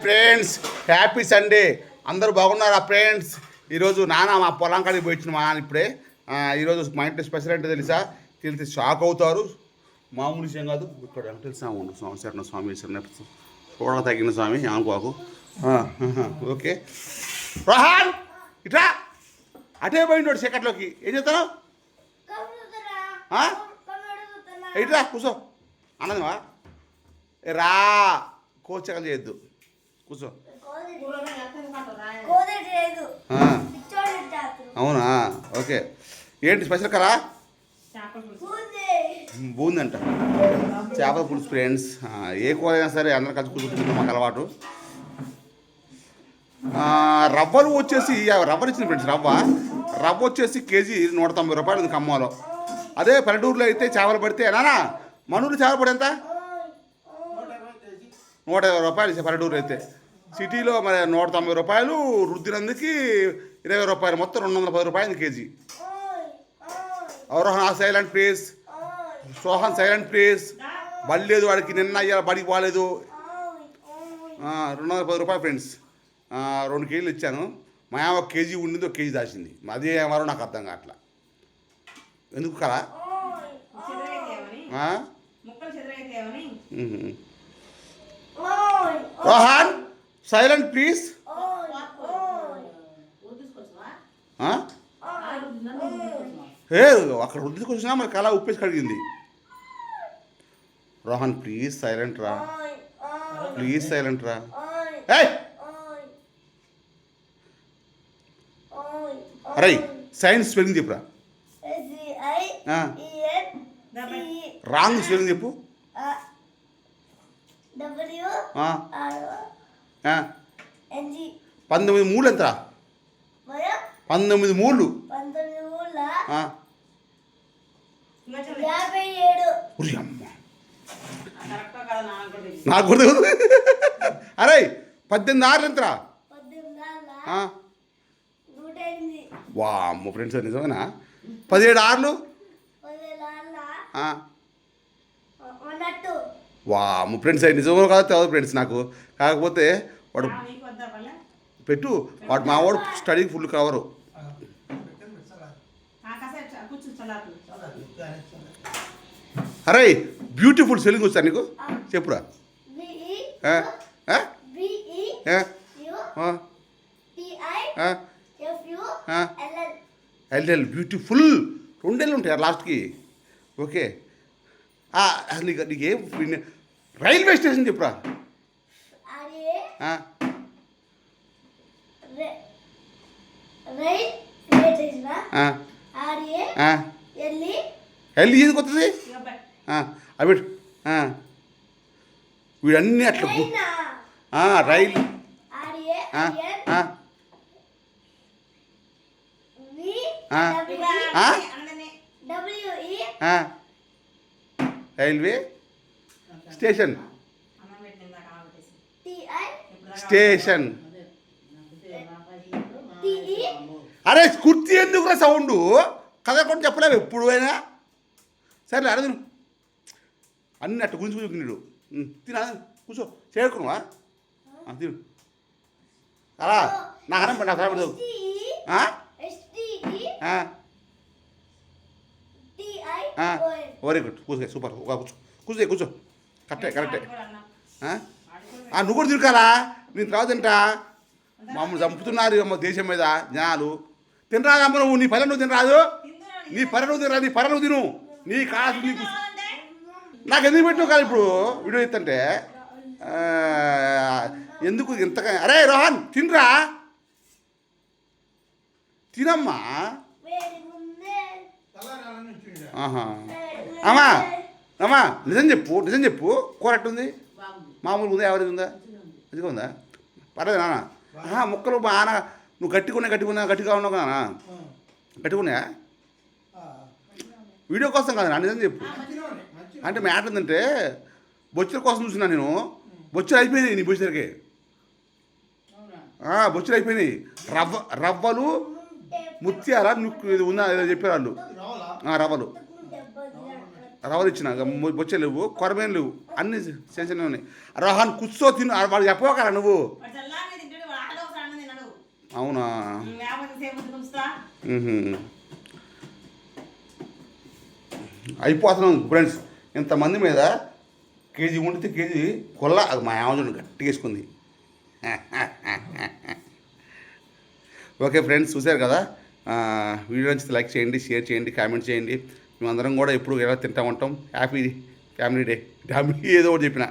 Friends happy Sunday అందరూ బాగున్నారా friends ఈరోజు నాన్న మా పొలం కాడికి పోయించిన మా నాన్న ఇప్పుడే. ఈరోజు మా ఇంటి స్పెషల్ అంటే తెలుసా? తెలిసి షాక్ అవుతారు. మామూలు విషయం కాదు. ఇక్కడ వెంకటేశ్వర స్వామి ఉండు స్వామి శరణ స్వామి శరణ చూడ తగిన స్వామి అనుకోకు ఓకే. రోహన్ ఇట్రా. అటే పోయినోడు సెకండ్లోకి ఏం చేస్తావు ఇట్రా కూర్చో. అన్నదివా రా కోచకలు చేయొద్దు. కూర్చో. అవునా? ఓకే. ఏంటి స్పెషల్ కరా బూందంట. చేపల పులుసు ఫ్రెండ్స్. ఏ కూర అయినా సరే అందరం కలిసి కూర్చుంటుంది మాకు అలవాటు. రవ్వలు వచ్చేసి రవ్వలు ఇచ్చిన ఫ్రెండ్స్ రవ్వ. రవ్వ వచ్చేసి కేజీ నూట తొంభై రూపాయలు ఉంది ఖమ్మంలో. అదే పల్లెటూరులో అయితే చేపలు పడితే నానా మనూరు చేపలు పడి ఎంత నూట ఇరవై రూపాయలు పల్లెటూరు అయితే. సిటీలో మరి నూట తొంభై రూపాయలు రుద్దినందుకు ఇరవై రూపాయలు మొత్తం రెండు వందల పది రూపాయలు కేజీ. అవరోహణ silent place Sohan silent place బడి లేదు వాడికి నిన్న అయ్యాల బడికి పోలేదు. ఆ, రెండు వందల పది రూపాయలు ఫ్రెండ్స్. ఆ, రెండు కేజీలు ఇచ్చాను. మా ఒక కేజీ ఉండింది ఒక కేజీ దాచింది. అదే మరో నాకు అర్థం కావట్లా. ఎందుకు కదా రోహన్ సైలెంట్ ప్లీజ్? ఏ అక్కడ వచ్చినా మరి కళ ఉప్పేసి కడిగింది. రోహన్ ప్లీజ్ సైలెంట్ రా. ప్లీజ్ సైలెంట్ రా. అరే సైన్స్ స్పెల్లింగ్ చెప్పురా. రాంగ్ స్పెల్లింగ్ చెప్పు. పంతొమ్మిది మూడు ఎంత పంతొమ్మిది మూడు నాకు కూడా. అరే పద్దెనిమిది ఆరులు ఎంతరా? పద్దెనిమిది ఆళ్ళ ఆ. నూట ఎనిమిది వా అమ్మ ఫ్రెండ్స్ నిజమేనా? పదిహేడు ఆరులు? వా అమ్మ ఫ్రెండ్స్ అయ్యి నిజమో కాదు తెలియదు ఫ్రెండ్స్ నాకు. కాకపోతే వాడు పెట్టు. వాడు మా వాడు స్టడీకి ఫుల్ కవరు అరే బ్యూటిఫుల్ సెల్లింగ్ వచ్చా నీకు? చెప్పురా? ఎల్ఎల్ బ్యూటిఫుల్ రెండేళ్ళు ఉంటాయి లాస్ట్కి ఓకే. అసలు నీకు నీకు ఏం రైల్వే స్టేషన్? చెప్పురా? ఎల్లి. ఇక బై. అవి వీడన్నీ అట్లా రైల్? రైల్వే. స్టేషన్. స్టేషన్. అరే కుర్తి ఎందుకురా సౌండ్? కదకుండా చెప్పలేవు ఎప్పుడు అయినా సరే తిను. అన్ని అట్ట గురించి గురించి తిన్నాడు తినా కూర్చో. చేరుకున్నావా? తిను. అలా నాకు అన్నం నాకు. ఓఎన్ వెరీ గుడ్. కూర్చో సూపర్. కూర్చో. కూర్చో కూర్చో. కరెక్టే కరెక్టే. నువ్వు కూడా తిరగాలా నేను తర్వాత తింటా మమ్మల్ని చంపుతున్నారు అమ్మ దేశం మీద జనాలు. తినరాదమ్మ నువ్వు? నీ పని నువ్వు తినరాదు. నీ పని నువ్వు తినరా? నీ పని నువ్వు తిను. నీ కాసు నీకు? నాకు ఎందుకు పెట్టు కాదు ఇప్పుడు? వీడియో ఎత్తంటే. ఎందుకు ఇంతగా అరే రోహన్ తినరా? తినమ్మా. ఆహా. అమ్మా అమ్మా నిజం చెప్పు నిజం చెప్పు. కూర ఎట్టుంది? మామూలుగా ఉందా ఎవరిది ఉందా మంచిగా ఉందా పర్లేదు నాన్న. ఆహా ముక్కలు బాగా నువ్వు గట్టిగా గట్టిగా గట్టిగా ఉన్నావు కదా నాన్న. గట్టిగా వీడియో కోసం కాదు నా నిజం చెప్పు. అంటే మ్యాటర్ ఏంటంటే బొచ్చుల కోసం చూసినా నేను. బొచ్చులు అయిపోయినాయి నీ బొచ్చులకి. బొచ్చులు అయిపోయినాయి. రవ్వ రవ్వలు ముత్యాల నుక్కు ఇది ఉందా ఏదో చెప్పారు వాళ్ళు రవ్వలు. రవ్వలు ఇచ్చిన బొచ్చే లేవు కొరమేలు లేవు అన్ని చిన్న చిన్నవి ఉన్నాయి. రహాన్ కూర్చో తిను వాడు చెప్పవకరా నువ్వు? అవునా. అయిపోతున్నాం ఫ్రెండ్స్ ఇంతమంది మీద కేజీ వండితే కేజీ కొల్ల అది మా ఆమె గట్టిగా వేసుకుంది. ఓకే ఫ్రెండ్స్ చూశారు కదా? వీడియో నచ్చితే లైక్ చేయండి షేర్ చేయండి కామెంట్ చేయండి. మేమందరం కూడా ఎప్పుడు ఎలా తింటా ఉంటాం? హ్యాపీ ఫ్యామిలీ డే ఫ్యామిలీ ఏదో ఒకటి చెప్పిన.